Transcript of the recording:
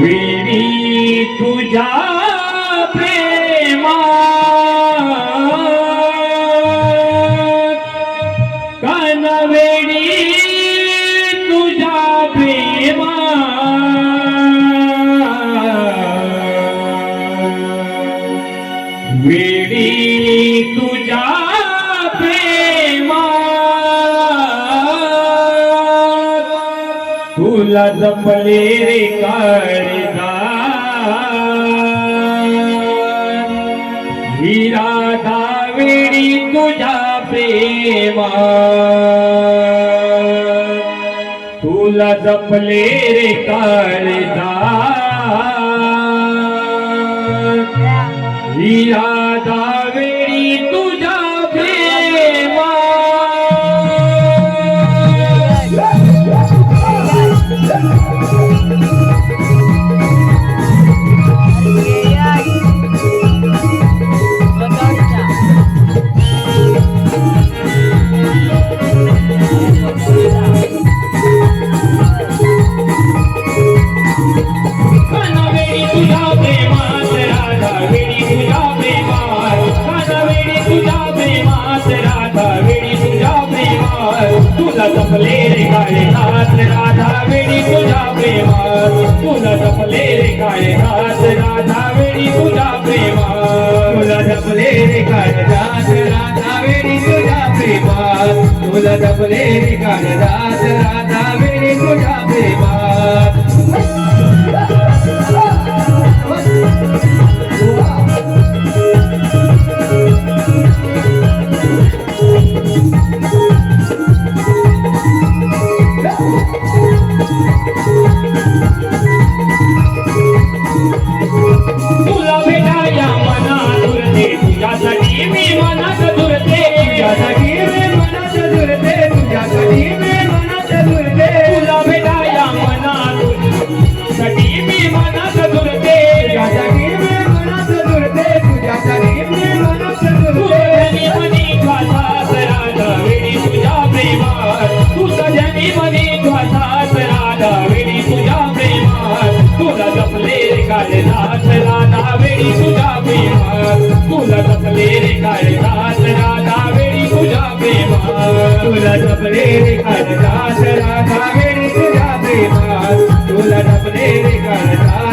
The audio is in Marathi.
वेडी तुझ्या प्रेमा कानवेडी तुझ्या प्रेमा वेडी तुला जपले रे काळजा ही तुझ्या प्रेमा. तुला जपले रे काळजा जपले रे काळे नाथ राधा वेळी तुझ्या प्रेमात तुला जपले रे काळे नाथ राधा वेळी तुझ्या प्रेमात तुला जपले रे काळे नाथ राधा वेळी तुझ्या प्रेमात तुला जपले रे काळे नाथ राधा वेळी तुझ्या तुझ्यासाठी मी मनात दुरते तुझ्यासाठी मी मनात दुरते तुझ्यासाठी मी जपले रे काळे नाथ राधा वेडी तुझ्या तुला जपले रे काळे दास राधा वेळी तुझ्या प्रेमा. तुला जपले रे काळे दास